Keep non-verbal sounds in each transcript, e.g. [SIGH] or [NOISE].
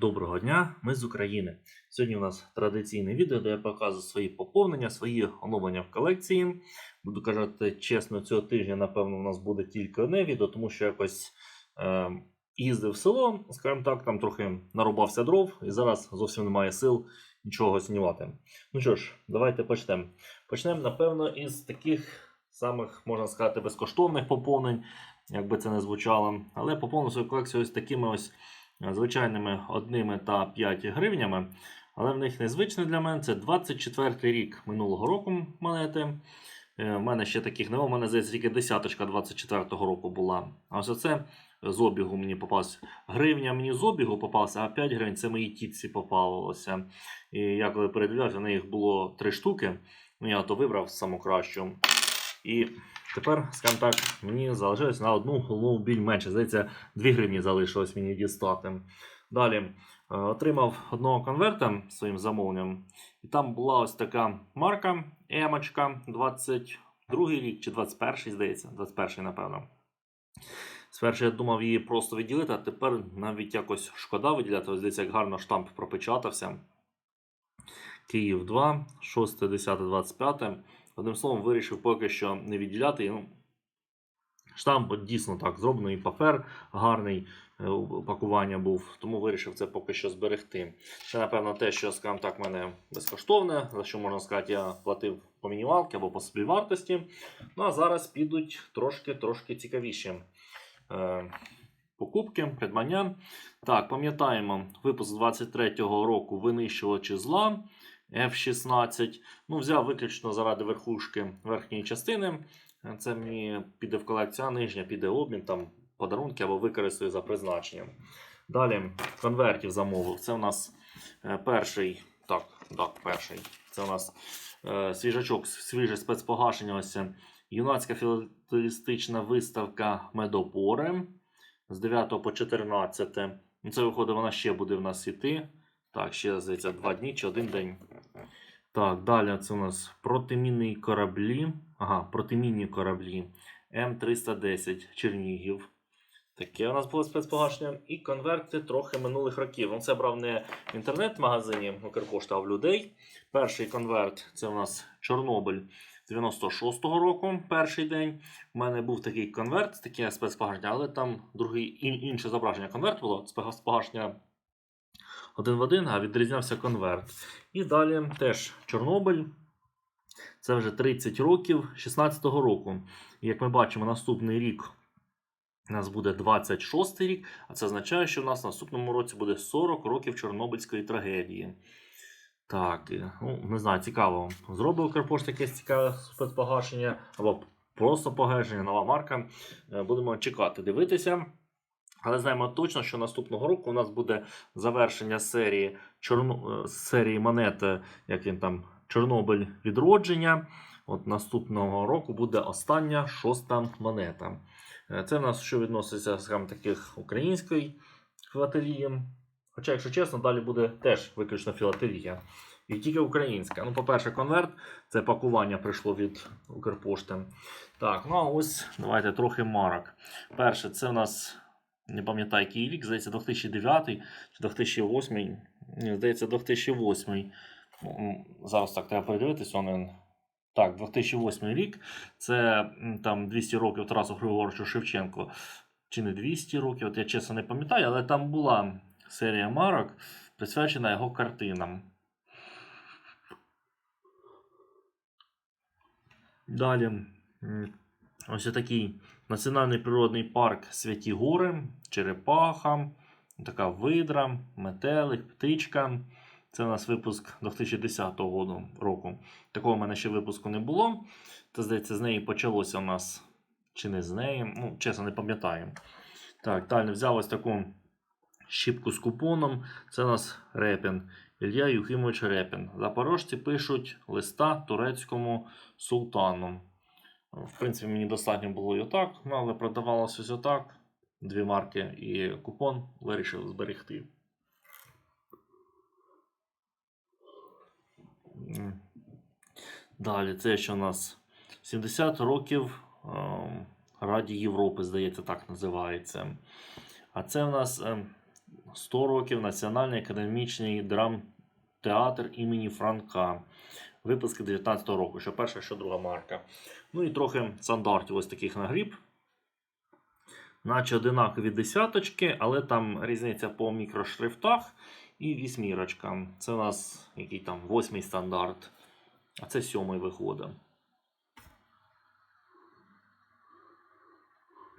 Доброго дня, ми з України. Сьогодні у нас традиційне відео, де я показую свої поповнення, свої оновлення в колекції. Буду казати чесно, цього тижня, напевно, у нас буде тільки одне відео, тому що якось е, їздив в село, скажімо так, там трохи нарубався дров, і зараз зовсім немає сил нічого знімати. Ну що ж, давайте почнемо. Почнемо, напевно, із таких самих, можна сказати, безкоштовних поповнень, як би це не звучало. Але поповнив свою колекцію ось такими ось звичайними одними та 5 гривнями. Але в них незвично для мене це 24 рік минулого року монети. Е, У мене ще таких немає. У мене здається тільки десяточка 24-го року була. А ось оце з обігу мені попалось. Гривня мені з обігу попалася, а 5 гривень це моїй тітці попалося. І я коли передивлявся, в їх було 3 штуки. Ну я то вибрав саму кращу. І тепер, скажімо так, мені залишилось на одну голову біль менше. Здається, 2 гривні залишилось мені дістати. Далі е, отримав одного конверта своїм замовленням. І там була ось така марка Емочка 22 рік чи 21, здається, 21, напевно. Спершу я думав її просто відділити, а тепер навіть якось шкода виділяти. Ось дивіться, як гарно штамп пропечатався. Київ 2, 6, 10, 25. Одним словом, вирішив поки що не відділяти. Ну, штамп дійсно так зроблений, папер гарний е, упакування був, тому вирішив це поки що зберегти. Ще, напевно, те, що, скажімо так, в мене безкоштовне, за що можна сказати, я платив по мінімалки або по собівартості. Ну а зараз підуть трошки-трошки цікавіші е, покупки, придбання. Так, пам'ятаємо, випуск 23-го року винищувачі зла. F16. Ну, взяв виключно заради верхушки верхньої частини. Це мені піде в колекцію, а нижня піде обмін, там подарунки або використаю за призначенням. Далі конвертів замовив. Це у нас е, перший. Так, так, перший. Це у нас е, свіжачок, свіже спецпогашення. Ось е, юнацька філателістична виставка Медопори з 9 по 14. Ну, Це виходить, вона ще буде в нас іти. Так, ще здається, два дні чи один день. Так, далі це у нас протимінні кораблі. Ага, протимінні кораблі М310 Чернігів. Таке у нас було спецпогашення. І конверти трохи минулих років. Ну, Це брав не в інтернет-магазині Укрпошта, а в людей. Перший конверт це у нас Чорнобиль 96-го року, перший день. У мене був такий конверт, таке спецпогашення, але там другий, ін- інше зображення конверт було. Спецпогашення один в один, а відрізнявся конверт. І далі теж Чорнобиль. Це вже 30 років 16-го року. І як ми бачимо, наступний рік у нас буде 26 рік, а це означає, що у нас в наступному році буде 40 років Чорнобильської трагедії. Так, ну, не знаю, цікаво. Зробив Укрпошта якесь цікаве спецпогашення або просто погашення, нова марка. Е, Будемо чекати, дивитися. Але знаємо точно, що наступного року у нас буде завершення серії Чорно... е, серії монет, е, як він там, Чорнобиль відродження. От наступного року буде остання шоста монета. Е, Це в нас що відноситься скажімо, таких української філателії. Хоча, якщо чесно, далі буде теж виключно філателія. І тільки українська. Ну, по-перше, конверт це пакування прийшло від Укрпошти. Так, ну а ось давайте трохи марок. Перше, це в нас не пам'ятаю, який рік, здається, 2009 чи 2008. Ні, здається, 2008. Зараз так треба передивитись. он. Так, 2008 рік. Це там 200 років Тарасу Григоровичу Шевченко. Чи не 200 років, от я чесно не пам'ятаю, але там була серія марок, присвячена його картинам. Далі. Ось такий Національний природний парк Святі Гори, Черепаха, така видра, метелик, птичка. Це у нас випуск 2010 року. Такого в мене ще випуску не було. Та, здається, з неї почалося у нас. Чи не з неї? Ну, чесно, не пам'ятаю. Так, далі взяв ось таку щіпку з купоном. Це у нас Репін. Ілля Юхимович Репін. Запорожці пишуть листа турецькому султану. В принципі, мені достатньо було і отак, ну, але продавалося ось отак. Дві марки і купон вирішив зберегти. Далі, це що у нас 70 років ем, Раді Європи, здається, так називається. А це у нас ем, 100 років Національний академічний драмтеатр імені Франка. Випуски 19-го року, що перша, що друга марка. Ну і трохи стандартів ось таких нагріб. Наче одинакові десяточки, але там різниця по мікрошрифтах і вісьмірочка. Це у нас який там восьмий стандарт, а це сьомий виходить.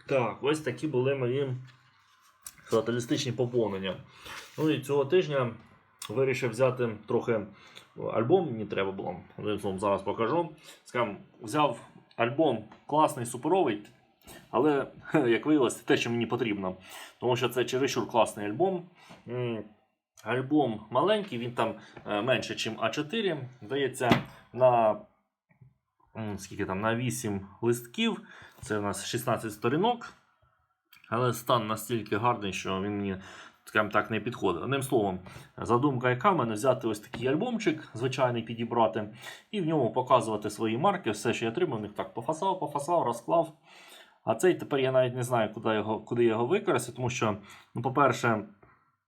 Так, ось такі були мої філателістичні поповнення. Ну і цього тижня вирішив взяти трохи альбом, мені треба було. Зараз покажу. Скажем, взяв альбом класний, суперовий, але, [LAUGHS] як виявилося, те, що мені потрібно. Тому що це чересчур класний альбом. Альбом маленький, він там е, менше, ніж А4. Здається, на, скільки там, на 8 листків. Це у нас 16 сторінок. Але стан настільки гарний, що він мені скажімо так, не підходить. Одним словом, задумка яка в мене взяти ось такий альбомчик, звичайний підібрати, і в ньому показувати свої марки, все, що я отримав, їх так пофасав, пофасав, розклав. А цей тепер я навіть не знаю, куди його, куди його використати, тому що, ну, по-перше,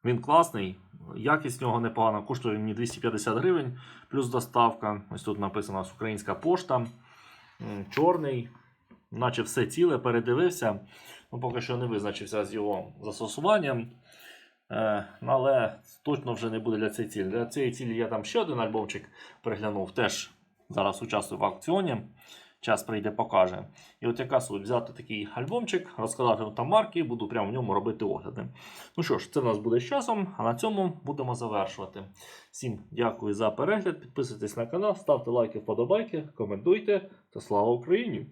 він класний, якість в нього непогана, коштує мені 250 гривень, плюс доставка. Ось тут написано українська пошта, чорний, наче все ціле, передивився. Ну, поки що не визначився з його застосуванням. Е, ну, але точно вже не буде для цієї цілі. Для цієї цілі я там ще один альбомчик переглянув. Теж зараз участвую в аукціоні. Час прийде, покаже. І от яка суть взяти такий альбомчик, розкладати там марки, буду прямо в ньому робити огляди. Ну що ж, це в нас буде з часом, а на цьому будемо завершувати. Всім дякую за перегляд. Підписуйтесь на канал, ставте лайки, вподобайки, коментуйте та слава Україні!